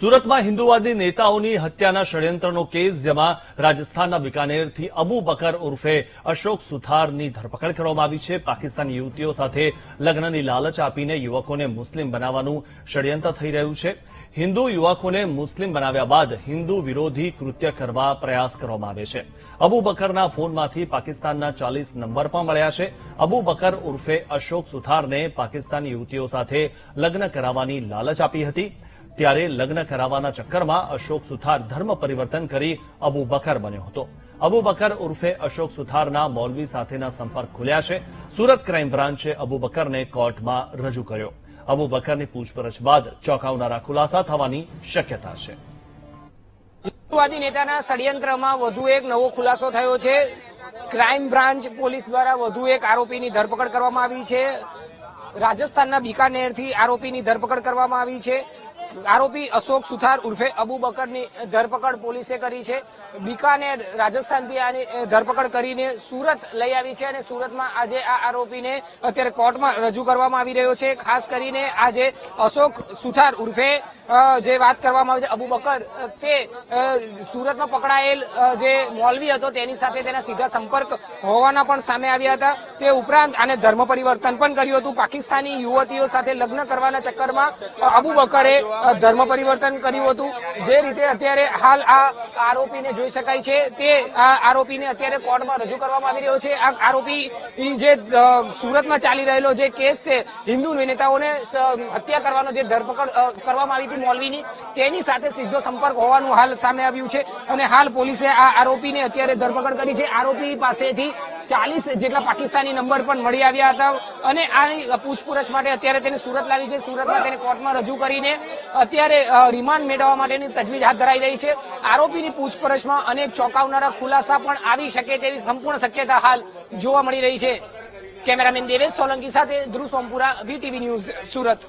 સુરતમાં હિન્દુવાદી નેતાઓની હત્યાના ષડયંત્રનો કેસ, જેમાં રાજસ્થાનના બિકાનેરથી અબુ બકર ઉર્ફે અશોક સુથારની ધરપકડ કરવામાં આવી છે. પાકિસ્તાની યુવતીઓ સાથે લગ્નની લાલચ આપીને યુવકોને મુસ્લિમ બનાવવાનું ષડયંત્ર થઈ રહ્યું છે. હિન્દુ યુવકોને મુસ્લિમ બનાવ્યા બાદ હિન્દુ વિરોધી કૃત્ય કરવા પ્રયાસ કરવામાં આવે છે. અબુ બકરના ફોનમાંથી પાકિસ્તાનના ચાલીસ નંબર પણ મળ્યા છે. અબુ બકર ઉર્ફે અશોક સુથારને પાકિસ્તાની યુવતીઓ સાથે લગ્ન કરાવવાની લાલચ આપી હતી. ત્યારે લગ્ન કરાવવાના ચક્કરમાં અશોક સુથાર ધર્મ પરિવર્તન કરી અબુ બકર બન્યો હતો. અબુ બકર ઉર્ફે અશોક સુથારના મૌલવી સાથેના સંપર્ક ખુલ્યા છે. સુરત ક્રાઇમ બ્રાન્ચે અબુ બકરને કોર્ટમાં રજૂ કર્યો. અબુ બકરની પૂછપરછ બાદ ચોંકાવનારા ખુલાસા થવાની શક્યતા છે. હિન્દુવાદી નેતાના ષડયંત્રમાં વધુ એક નવો ખુલાસો થયો છે. ક્રાઇમ બ્રાન્ચ પોલીસ દ્વારા વધુ એક આરોપીની ધરપકડ કરવામાં આવી છે. રાજસ્થાનના બિકાનેરથી આરોપીની ધરપકડ કરવામાં આવી છે. આરોપી અશોક સુથાર ઉર્ફે અબુ બકરની ધરપકડ પોલીસે કરી છે. બિકાનેર, રાજસ્થાનથી આની ધરપકડ કરીને સુરત લઈ આવી છે અને સુરતમાં આજે આ આરોપીને અત્યારે કોર્ટમાં રજૂ કરવામાં આવી રહ્યો છે. ખાસ કરીને આજે અશોક સુથાર ઉર્ફે જે વાત કરવામાં આવી છે અબુ બકર તે સુરતમાં પકડાયેલ જે મોલવી હતો તેની સાથે તેના સીધા સંપર્ક હોવાના પણ સામે આવ્યા હતા. તે ઉપરાંત આને ધર્મ પરિવર્તન પણ કર્યું હતું. પાકિસ્તાની યુવતીઓ સાથે લગ્ન કરવાના ચક્કરમાં અબુ બકરે ધર્મ પરિવર્તન કર્યું હતું. જે રીતે અત્યારે હાલ આ આરોપીને જોઈ શકાય છે. તે આરોપીને અત્યારે કોર્ટમાં રજૂ કરવામાં આવી રહ્યો છે. આ આરોપી જે સુરતમાં ચાલી રહેલો જે કેસ છે, હિન્દુ નેતાઓને હત્યા કરવાનો જે ધરપકડ કરવામાં આવી હતી મોલવીની, તેની સાથે સીધો સંપર્ક હોવાનું હાલ સામે આવ્યું છે. અને હાલ પોલીસે આ આરોપીને અત્યારે ધરપકડ કરી છે. આરોપી પાસેથી ચાલીસ જેટલા પાકિસ્તાની નંબર પણ મળી આવ્યા હતા. અને આની પૂછપરછ માટે અત્યારે તેને સુરત લાવી છે. સુરતમાં તેને કોર્ટમાં રજૂ કરીને અત્યારે રિમાન્ડ મેળવવા માટેની તજવીજ હાથ ધરાઈ રહી છે. આરોપીની પૂછપરછમાં અનેક ચોંકાવનારા ખુલાસા પણ આવી શકે તેવી સંપૂર્ણ શક્યતા હાલ જોવા મળી રહી છે. કેમેરામેન દેવેશ સોલંકી સાથે ધ્રુવ સોમપુરા વીટીવી ન્યૂઝ, સુરત.